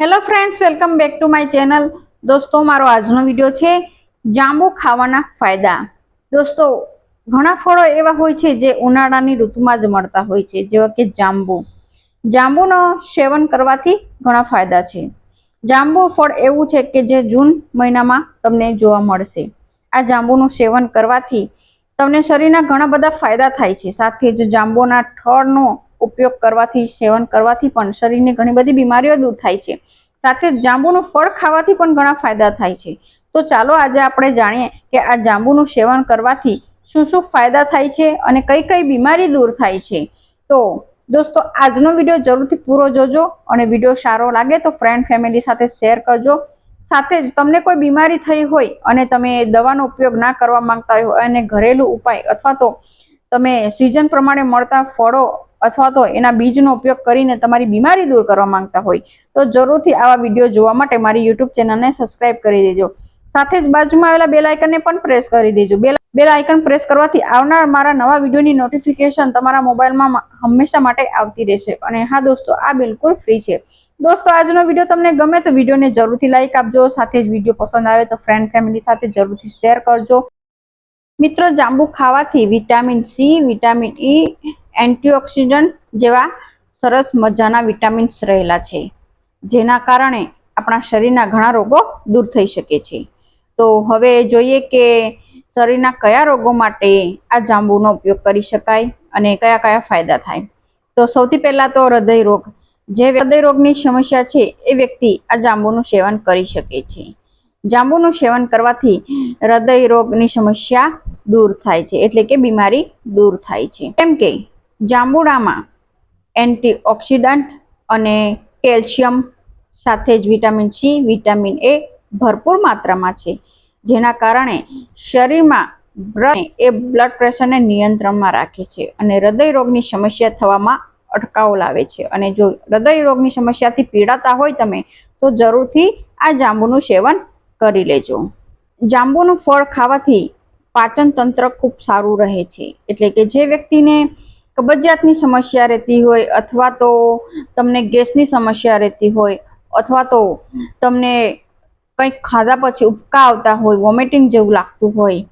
Hello friends welcome back to my channel દોસ્તો, મારો આજનો વીડિયો છે જાંબુ ખાવાના ફાયદા. દોસ્તો, ઘણા ફળો એવા હોય છે જે ઉનાળાની ઋતુમાં જ મળતા હોય છે, જેવા કે જાંબુ. જાંબુનો સેવન કરવાથી ઘણા ફાયદા છે. જાંબુ ફળ એવું છે કે જે જૂન મહિનામાં તમને જોવા મળશે. આ જાંબુનું સેવન કરવાથી તમને શરીરના ઘણા બધા ફાયદા થાય છે. સાથે જ જાંબુના ઠળનો ઉપયોગ કરવાથી, સેવન કરવાથી પણ શરીરની ઘણી બધી બીમારીઓ દૂર થાય છે. સાથે જાંબુનું ફળ ખાવાથી પણ ઘણા ફાયદા થાય છે. તો ચાલો આજે આપણે જાણીએ કે આ જાંબુનું સેવન કરવાથી શું શું ફાયદા થાય છે અને કઈ કઈ બીમારી દૂર થાય છે. તો દોસ્તો, આજનો વીડિયો જરૂરથી પૂરો જોજો અને વીડિયો સારો લાગે તો ફ્રેન્ડ ફેમિલી સાથે શેર કરજો. સાથે જ તમને કોઈ બીમારી થઈ હોય અને તમે દવાનો ઉપયોગ ના કરવા માંગતા હોય અને ઘરેલું ઉપાય અથવા તો તમે સિઝન પ્રમાણે મળતા ફળો અથવા તો એના બીજનો ઉપયોગ કરીને તમારી બીમારી દૂર કરવા માંગતા હોય, તો જરૂરથી આવા વીડિયો જોવા માટે મારી યુટ્યુબ ચેનલને સબસ્ક્રાઇબ કરી દેજો. સાથે જ બાજુમાં આવેલા બેલ આઇકનને પણ પ્રેસ કરી દેજો. બેલ આઇકન પ્રેસ કરવાથી આવનાર મારા નવા વિડીયોની નોટિફિકેશન તમારા મોબાઈલમાં હંમેશા માટે આવતી રહેશે. અને હા દોસ્તો, આ બિલકુલ ફ્રી છે. દોસ્તો, આજનો વીડિયો તમને ગમે તો વિડીયોને જરૂરથી લાઇક આપજો. સાથે જ વીડિયો પસંદ આવે તો ફ્રેન્ડ ફેમિલી સાથે જરૂરથી શેર કરજો. મિત્રો, જાંબુ ખાવાથી vitamin C vitamin E antioxidant જેવા સરસ મજાના વિટામિન્સ રહેલા છે, જેના કારણે આપણા શરીરના ઘણા રોગો દૂર થઈ શકે છે. તો હવે જોઈએ કે શરીરના કયા રોગો માટે આ જાંબુનો ઉપયોગ કરી શકાય અને કયા કયા ફાયદા થાય. તો સૌથી પહેલાં તો હૃદય રોગ. જે હૃદય રોગની સમસ્યા છે, એ વ્યક્તિ આ જાંબુનું સેવન કરી શકે છે. જાંબુનું સેવન કરવાથી હૃદય રોગની સમસ્યા દૂર થાય છે, એટલે કે બીમારી દૂર થાય છે. કેમ કે જાંબુડામાં એન્ટીઓક્સિડન્ટ અને કેલ્શિયમ સાથે જ વિટામિન સી, વિટામિન એ ભરપૂર માત્રામાં છે. જેના કારણે શરીરમાં એ બ્લડ પ્રેશરને નિયંત્રણમાં રાખે છે અને હૃદય રોગની સમસ્યા થવામાં અટકાવ લાવે છે. અને જો હૃદય રોગની સમસ્યાથી પીડાતા હોય તમે, તો જરૂરથી આ જાંબુનું સેવન કરી લેજો. જાંબુનું ફળ ખાવાથી પાચન તંત્ર ખૂબ સારું રહે છે. એટલે કે જે વ્યક્તિને કબજિયાતની સમસ્યા રહેતી હોય અથવા તો તમને ગેસની સમસ્યા રહેતી હોય અથવા તો તમને કંઈક ખાધા પછી ઉપકા આવતા હોય વોમિટિંગ જેવું લાગતું હોય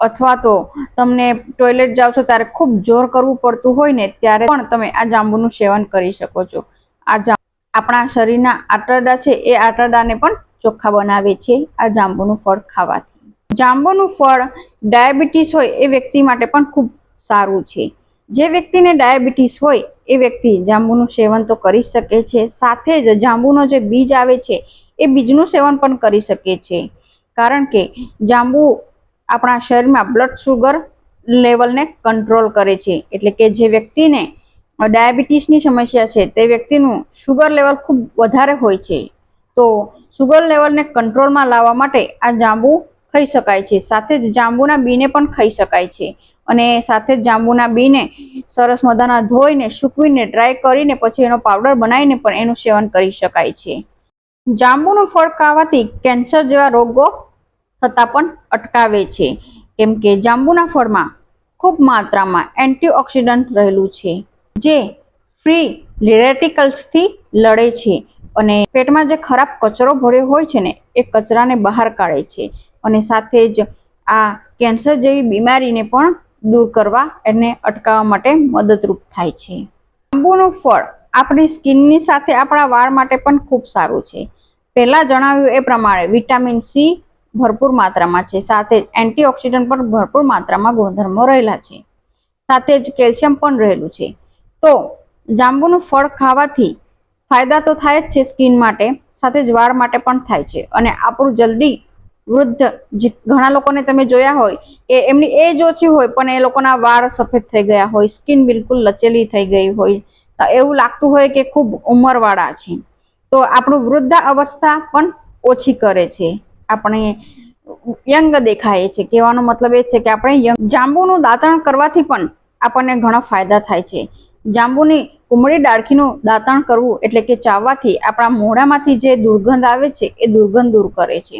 અથવા તો તમને ટોયલેટ જાઓ છો ત્યારે ખૂબ જોર કરવું પડતું હોય ને ત્યારે પણ તમે આ જાંબુનું સેવન કરી શકો છો. આ આપણા શરીરના આંતરડા છે, એ આંતરડાને પણ ચોખ્ખા બનાવે છે આ જાંબુનું ફળ ખાવાથી. જાંબુનું ફળ ડાયાબિટીસ હોય એ વ્યક્તિ માટે પણ ખૂબ સારું છે. જે વ્યક્તિને ડાયાબિટીસ હોય, એ વ્યક્તિ જાંબુનું સેવન તો કરી શકે છે. સાથે જ જાંબુનો જે બીજ આવે છે, એ બીજનું સેવન પણ કરી શકે છે. કારણ કે જાંબુ આપણા શરીરમાં બ્લડ શુગર લેવલને કંટ્રોલ કરે છે. એટલે કે જે વ્યક્તિને ડાયાબિટીસની સમસ્યા છે, તે વ્યક્તિનું શુગર લેવલ ખૂબ વધારે હોય છે. તો શુગર લેવલને કંટ્રોલમાં લાવવા માટે આ જાંબુ ખાઈ શકાય છે. સાથે જ જાંબુના બીને પણ ખાઈ શકાય છે. અને સાથે જ જાંબુના બીને સરસ મજાના ધોઈને, સૂકવીને ડ્રાય કરીને, પછી એનો પાવડર બનાવીને પણ એનું સેવન કરી શકાય છે. જાંબુનું ફળ ખાવાથી કેન્સર જેવા રોગો થતા પણ અટકાવે છે. કેમ કે જાંબુના ફળમાં ખૂબ માત્રામાં એન્ટીઓક્સિડન્ટ રહેલું છે, જે ફ્રી લિરેટિકલ્સથી લડે છે અને પેટમાં જે ખરાબ કચરો ભર્યો હોય છે ને, એ કચરાને બહાર કાઢે છે. અને સાથે જ આ કેન્સર જેવી બીમારીને પણ દૂર કરવા એને અટકાવવા માટે મદદરૂપ થાય છે. જાંબુનું ફળ આપણી સ્કિનની સાથે આપણા વાળ માટે પણ ખૂબ સારું છે. પહેલાં જણાવ્યું એ પ્રમાણે વિટામિન સી ભરપૂર માત્રામાં છે. સાથે જ એન્ટીઓક્સિડન્ટ પણ ભરપૂર માત્રામાં ગુણધર્મો રહેલા છે. સાથે જ કેલ્શિયમ પણ રહેલું છે. તો જાંબુનું ફળ ખાવાથી ફાયદા તો થાય જ છે સ્કિન માટે, સાથે જ વાળ માટે પણ થાય છે. અને આપણું જલ્દી વૃદ્ધ ઘણા લોકોને તમે જોયા હોય કે એમની એજ ઓછી હોય, પણ એ લોકોના વાળ સફેદ થઈ ગયા હોય સ્કિન બિલકુલ લચેલી થઈ ગઈ હોય એવું લાગતું હોય કે ખૂબ ઉંમરવાળા છે. તો આપણું વૃદ્ધા અવસ્થા પણ ઓછી કરે છે. આપણે યંગ દેખાય છે. કહેવાનો મતલબ એ છે કે આપણે યંગ, જાંબુનું દાંતણ કરવાથી પણ આપણને ઘણા ફાયદા થાય છે. જાંબુની કુમળી ડાળખીનું દાંતણ કરવું એટલે કે ચાવવાથી આપણા મોઢામાંથી જે દુર્ગંધ આવે છે, એ દુર્ગંધ દૂર કરે છે.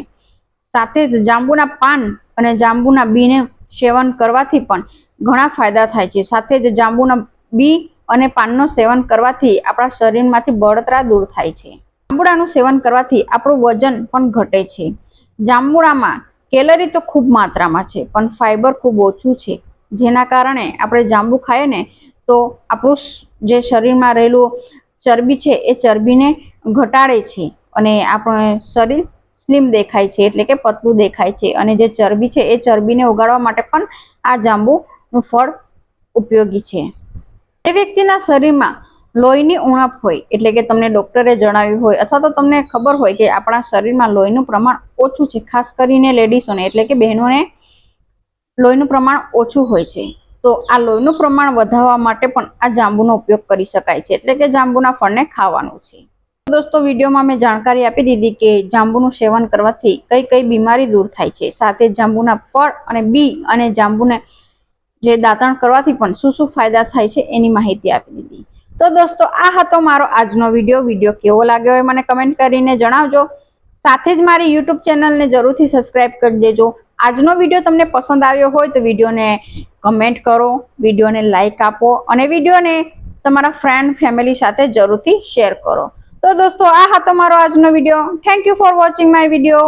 સાથે જ જાંબુના પાન અને જાંબુના બીને સેવન કરવાથી પણ ઘણા ફાયદા થાય છે. સાથે જ જાંબુના બી અને પાનનું સેવન કરવાથી આપણા શરીરમાંથી બળતરા દૂર થાય છે. જાંબુડાનું સેવન કરવાથી આપણું વજન પણ ઘટે છે. જાંબુડામાં કેલરી તો ખૂબ માત્રામાં છે, પણ ફાઈબર ખૂબ ઓછું છે. જેના કારણે આપણે જાંબુ ખાઈએ ને તો આપણું જે શરીરમાં રહેલું ચરબી છે, એ ચરબીને ઘટાડે છે અને આપણું શરીર સ્લિમ દેખાય છે, એટલે કે પતલું દેખાય છે. અને જે ચરબી છે, એ ચરબીને ઉગાડવા માટે પણ આ જાંબુનું ફળ ઉપયોગી છે. જે વ્યક્તિના શરીરમાં લોહીની ઉણપ હોય, એટલે કે તમને ડોક્ટરે જણાવ્યું હોય, અથવા તો તમને ખબર હોય કે આપણા શરીરમાં લોહીનું પ્રમાણ ઓછું છે, ખાસ કરીને લેડીઝોને એટલે કે બહેનોને લોહીનું પ્રમાણ ઓછું હોય છે. તો આ લોહીનું પ્રમાણ વધારવા માટે પણ આ જાંબુનો ઉપયોગ કરી શકાય છે, એટલે કે જાંબુના ફળને ખાવાનું છે. દોસ્તો, વિડીયોમાં મેં જાણકારી આપી દીધી કે જાંબુનું સેવન કરવાથી કઈ કઈ બીમારી દૂર થાય છે. સાથે જાંબુના ફળ અને બી અને જાંબુને જે દાંતણ કરવાથી પણ શું શું ફાયદા થાય છે એની માહિતી આપી દીધી. તો દોસ્તો, આ હતો મારો આજનો વીડિયો. વીડિયો કેવો લાગ્યો હોય મને કમેન્ટ કરીને જણાવજો. સાથે જ મારી યુટ્યુબ ચેનલને જરૂરથી સબસ્ક્રાઇબ કરી દેજો. આજનો વીડિયો તમને પસંદ આવ્યો હોય તો વિડીયોને કમેન્ટ કરો, વિડીયોને લાઇક આપો અને વિડીયોને તમારા ફ્રેન્ડ, ફેમિલી સાથે જરૂરથી શેર કરો. તો દોસ્તો આ હતો મારો આજનો video thank you for watching my video